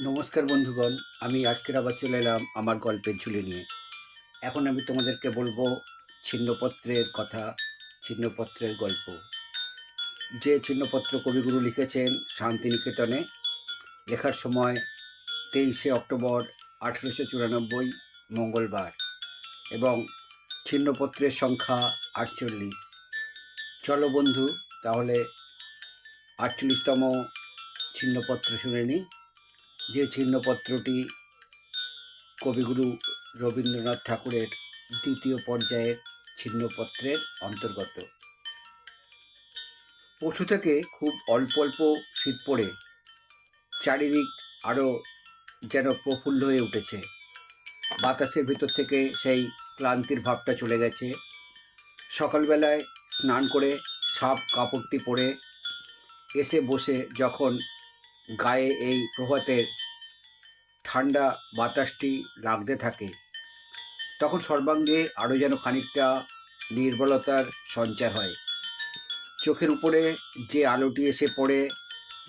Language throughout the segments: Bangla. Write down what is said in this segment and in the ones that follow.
নমস্কার বন্ধুগণ, আমি আজকের আবার চলে এলাম আমার গল্পের ঝুলি নিয়ে। এখন আমি তোমাদেরকে বলব ছিন্নপত্রের কথা, ছিন্নপত্রের গল্প। যে ছিন্নপত্র কবিগুরু লিখেছেন শান্তিনিকেতনে, লেখার সময় তেইশে অক্টোবর আঠেরোশো চুরানব্বই, মঙ্গলবার, এবং ছিন্নপত্রের সংখ্যা আটচল্লিশ। চলো বন্ধু, তাহলে আটচল্লিশতম ছিন্নপত্র শুনে নিই। যে ছিন্নপত্রটি কবিগুরু রবীন্দ্রনাথ ঠাকুরের দ্বিতীয় পর্যায়ের ছিন্নপত্রের অন্তর্গত। পশু থেকে খুব অল্প অল্প শীত পড়ে, চারিদিক আরও যেন প্রফুল্ল হয়ে উঠেছে। বাতাসের ভিতর থেকে সেই ক্লান্তির ভাবটা চলে গেছে। সকালবেলায় স্নান করে সাপ কাপড়টি পরে এসে বসে যখন গায়ে এই প্রভাতের ঠান্ডা বাতাসটি লাগতে থাকে। তখন সর্বাঙ্গে আরও যেন খানিকটা নির্বলতার সঞ্চার হয়। চোখের উপরে যে আলোটি এসে পড়ে,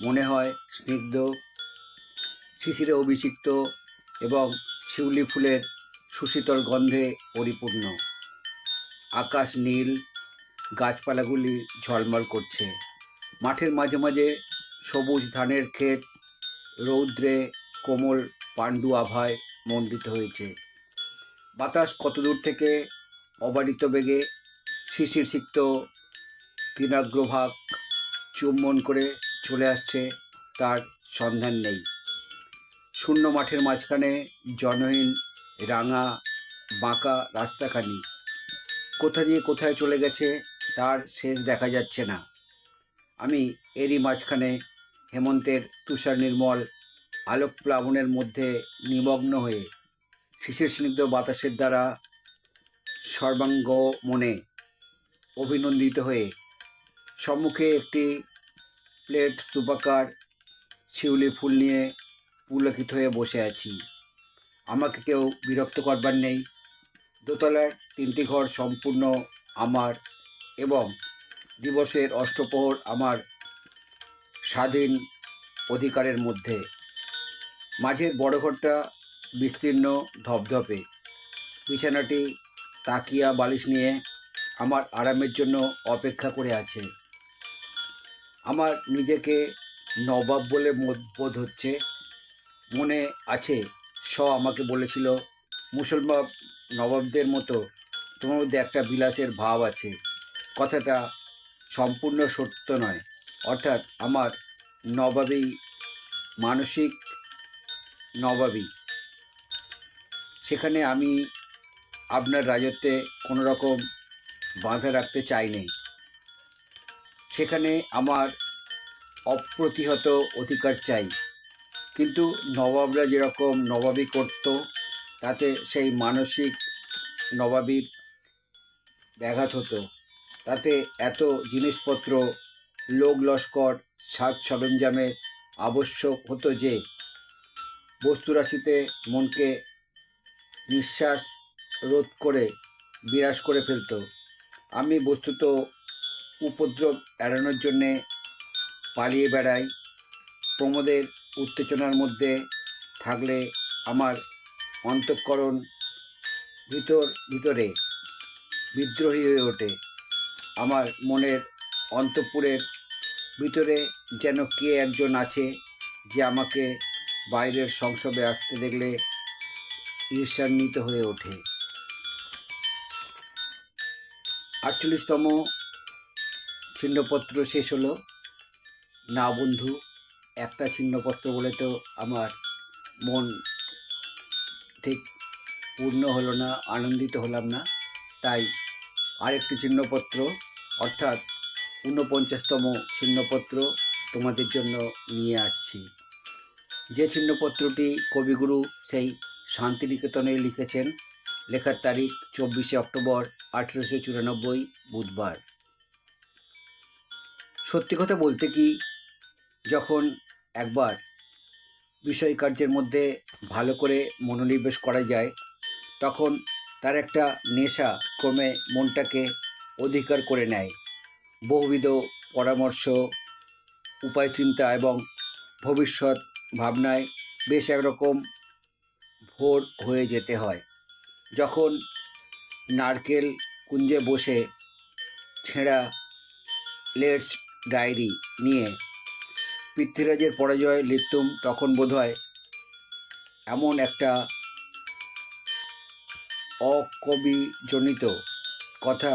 মনে হয় স্নিগ্ধ, শিশিরে অভিষিক্ত এবং শিউলি ফুলের সুশীতল গন্ধে পরিপূর্ণ। আকাশ নীল, গাছপালাগুলি ঝলমল করছে। মাঠের মাঝে মাঝে সবুজ ধানের ক্ষেত, রৌদ্রে কোমল পাণ্ডু আভায় মণ্ডিত হয়েছে। বাতাস কত দূর থেকে অবারিত বেগে শিশির সিক্ত তিনাগ্রভাগ চুম্বন করে চলে আসছে, তার সন্ধান নেই। শূন্য মাঠের মাঝখানে জনহীন, রাঙা, বাঁকা রাস্তাখানি। কোথা দিয়ে কোথায় চলে গেছে, তার শেষ দেখা যাচ্ছে না। আমি এরই মাঝখানে হেমন্তের তুষার নির্মল আলোক প্লাবনের মধ্যে নিমগ্ন হয়ে শিশির স্নিগ্ধ বাতাসের দ্বারা সর্বাঙ্গ মনে অভিনন্দিত হয়ে সম্মুখে একটি প্লেট স্তূপাকার শিউলি ফুল নিয়ে পুলকিত হয়ে বসে আছি। আমাকে কেউ বিরক্ত করবার নেই। দোতলার তিনটি ঘর সম্পূর্ণ আমার এবং দিবসের অষ্টপ্রহর আমার স্বাধীন অধিকারের মধ্যে। মাঝের বড় ঘরটা বিস্তীর্ণ ধপধপে। বিছানাটি তাকিয়া বালিশ নিয়ে আমার আরামের জন্য অপেক্ষা করে আছে। আমার নিজেকে নবাব বলে বোধ- হচ্ছে। মনে আছে স আমাকে বলেছিল, মুসলমান নবাবদের মতো তোমার মধ্যে একটা বিলাসের ভাব আছে। কথাটা সম্পূর্ণ সত্য নয়। অর্থাৎ আমার নবাবী, মানসিক নবাবী। সেখানে আমি আপনার রাজত্বে কোনো রকম বাঁধা রাখতে চাইনি। সেখানে আমার অপ্রতিহত অধিকার চাই। কিন্তু নবাবরা যেরকম নবাবী করত, তাতে সেই মানসিক নবাবীর ব্যাঘাত হতো। তাতে এত জিনিসপত্র লোক লস্কর, সাজ সরঞ্জামের আবশ্যক হতো যে বস্তুরাশিতে মনকে নিঃশ্বাস রোধ করে বিরাস করে ফেলত। আমি বস্তুত উপদ্রব এড়ানোর জন্যে পালিয়ে বেড়াই। প্রমোদের উত্তেজনার মধ্যে থাকলে আমার অন্তঃকরণ ভিতর ভিতরে বিদ্রোহী হয়ে ওঠে। আমার মনের অন্তঃপুরের ভিতরে যেন কে একজন আছে যে আমাকে বাইরের সংসবে আসতে দেখলে ঈর্ষান্বিত হয়ে ওঠে। আটচল্লিশতম ছিন্নপত্র শেষ হলো। না বন্ধু, একটা ছিন্নপত্র বলে তো আমার মন ঠিক পূর্ণ হলো না, আনন্দিত হলাম না। তাই আরেকটি চিহ্নপত্র অর্থাৎ ঊনপঞ্চাশতম ছিন্নপত্র তোমাদের জন্য নিয়ে আসছি। যে ছিন্নপত্রটি কবিগুরু সেই শান্তিনিকেতনে লিখেছেন, লেখার তারিখ চব্বিশে অক্টোবর আঠেরোশো চুরানব্বই, বুধবার। সত্যি কথা বলতে কি, যখন একবার বিষয় কার্যের মধ্যে ভালো করে মনোনিবেশ করা যায়, তখন তার একটা নেশা ক্রমে মনটাকে অধিকার করে নেয়। বহুবিধ পরামর্শ উপায় চিন্তা এবং ভবিষ্যৎ ভাবনায় বেশ একরকম ভোর হয়ে যেতে হয়। যখন নারকেল কুঞ্জে বসে ছেঁড়া লেটস ডায়েরি নিয়ে পৃথ্বীরাজের পরাজয় লিখতুম তখন বোধহয় এমন একটা অকবিজনিত কথা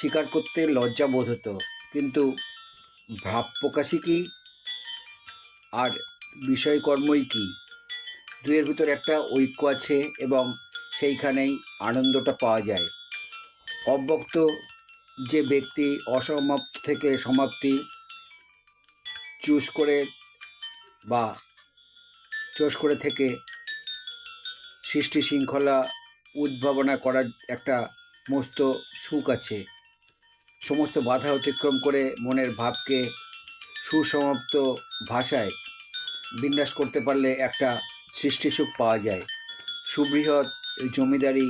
স্বীকার করতে লজ্জা বোধ হতো, কিন্তু ভাব প্রকাশই কি? আর বিষয়কর্মই কি? দুয়ের ভিতর একটা ঐক্য আছে এবং সেইখানেই আনন্দটা পাওয়া যায়। অব্যক্ত যে ব্যক্তি অসমাপ্ত থেকে সমাপ্তি চুজ করে বা চোষ করে থেকে সৃষ্টি শৃঙ্খলা উদ্ভাবনা করার একটা মস্ত সুখ আছে। সমস্ত বাধা অতিক্রম করে মনের ভাবকে সুসমাপ্ত ভাষায় বিন্যাস করতে পারলে একটা সৃষ্টি সুখ পাওয়া যায়। সুবৃহৎ জমিদারি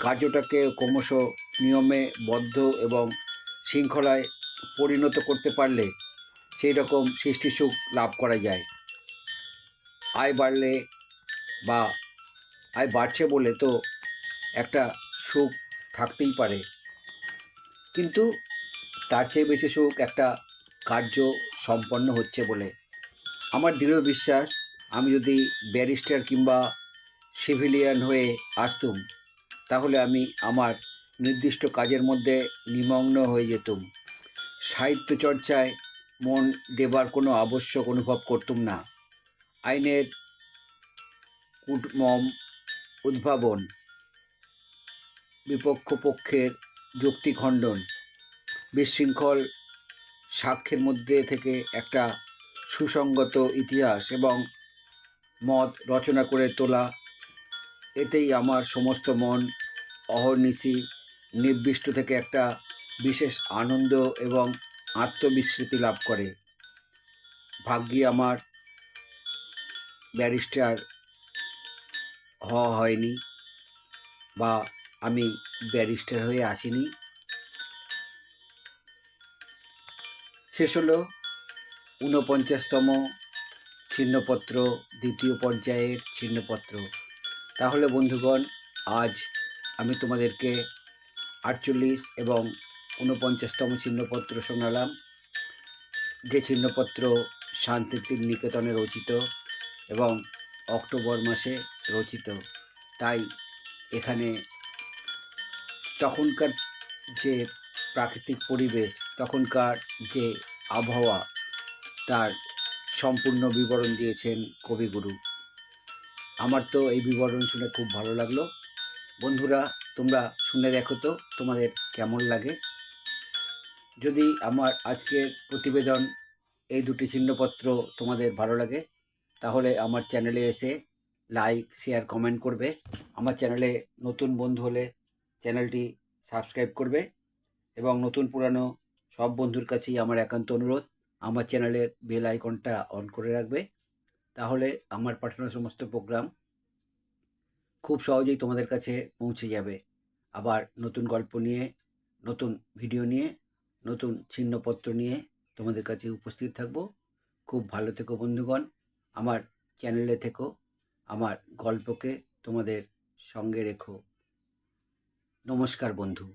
কার্যটাকে ক্রমশ নিয়মে বদ্ধ এবং শৃঙ্খলায় পরিণত করতে পারলে সেই রকম সৃষ্টি সুখ লাভ করা যায়। আয় বাড়লে বা আয় বাড়ছে বলে তো একটা সুখ থাকতেই পারে। কিন্তু তার চেয়ে বেশি সুখ একটা কার্য সম্পন্ন হচ্ছে বলে। আমার দৃঢ় বিশ্বাস, আমি যদি ব্যারিস্টার কিংবা সিভিলিয়ান হয়ে আসতুম, তাহলে আমি আমার নির্দিষ্ট কাজের মধ্যে নিমগ্ন হয়ে যেতুম। সাহিত্য চর্চায় মন দেবার কোনো আবশ্যক অনুভব করতুম না। আইনের কুটমম উদ্ভাবন, বিপক্ষ পক্ষের যুক্তি খণ্ডন। বিশৃঙ্খল সাক্ষ্যের মধ্যে থেকে একটা সুসঙ্গত ইতিহাস এবং মত রচনা করে তোলা। এতেই আমার সমস্ত মন অহর্নিশি নির্দিষ্ট থেকে একটা বিশেষ আনন্দ এবং আত্মবিস্মৃতি লাভ করে। ভাগ্যে আমার ব্যারিস্টার হওয়া হয়নি বা আমি ব্যারিস্টার হয়ে আসিনি। শেষ হলো ঊনপঞ্চাশতম ছিন্নপত্র দ্বিতীয় পর্যায়ের ছিন্নপত্র। তাহলে বন্ধুগণ, আজ আমি তোমাদেরকে আটচল্লিশ এবং ঊনপঞ্চাশতম ছিন্নপত্র শোনালাম। যে ছিন্নপত্র শান্তির নিকেতনে রচিত এবং অক্টোবর মাসে রচিত, তাই এখানে তখনকার যে প্রাকৃতিক পরিবেশ, তখনকার যে আবহাওয়া, তার সম্পূর্ণ বিবরণ দিয়েছেন কবিগুরু। আমার তো এই বিবরণ শুনে খুব ভালো লাগল। বন্ধুরা, তোমরা শুনে দেখো তো তোমাদের কেমন লাগে। যদি আমার আজকের প্রতিবেদন এই দুটি চিহ্নপত্র তোমাদের ভালো লাগে, তাহলে আমার চ্যানেলে এসে লাইক, শেয়ার, কমেন্ট করবে। আমার চ্যানেলে নতুন বন্ধু হলে চ্যানেলটি সাবস্ক্রাইব করবে এবং নতুন পুরানো সব বন্ধুর কাছেই আমার একান্ত অনুরোধ, আমার চ্যানেলের বেল আইকনটা অন করে রাখবে। তাহলে আমার পাঠানো সমস্ত প্রোগ্রাম খুব সহজেই তোমাদের কাছে পৌঁছে যাবে। আবার নতুন গল্প নিয়ে, নতুন ভিডিও নিয়ে, নতুন ছিন্নপত্র নিয়ে তোমাদের কাছে উপস্থিত থাকব। খুব ভালো থেকো বন্ধুগণ, আমার চ্যানেলে থেকো, আমার গল্পকে তোমাদের সঙ্গে রেখো। নমস্কার বন্ধু।